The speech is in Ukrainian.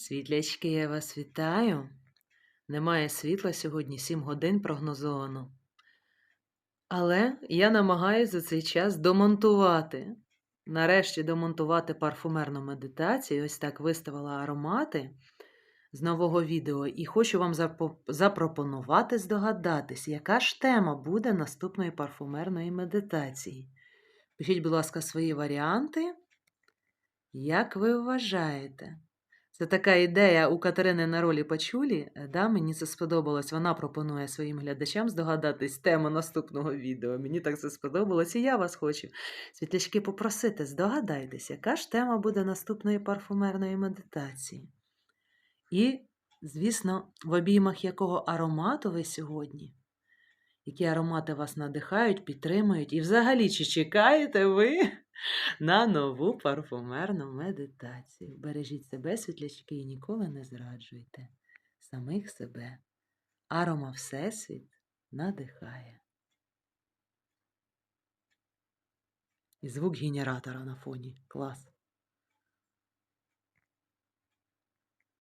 Світлячки, я вас вітаю. Немає світла сьогодні 7 годин прогнозовано. Але я намагаюся за цей час домонтувати. Нарешті домонтувати парфумерну медитацію. Ось так виставила аромати з нового відео. І хочу вам запропонувати здогадатись, яка ж тема буде наступної парфумерної медитації. Пишіть, будь ласка, свої варіанти. Як ви вважаєте? Це така ідея у Катерини на ролі Пачулі. е, Да, мені це сподобалось. Вона пропонує своїм глядачам здогадатись тему наступного відео. Мені так це сподобалось, і я вас хочу. Світлячки попросити, здогадайтесь, яка ж тема буде наступної парфумерної медитації. І, звісно, в обіймах якого аромату ви сьогодні? Які аромати вас надихають, підтримують? І взагалі, чи чекаєте ви на нову парфумерну медитацію? Бережіть себе, світлячки, і ніколи не зраджуйте самих себе. Арома Всесвіт надихає. І звук генератора на фоні. Клас.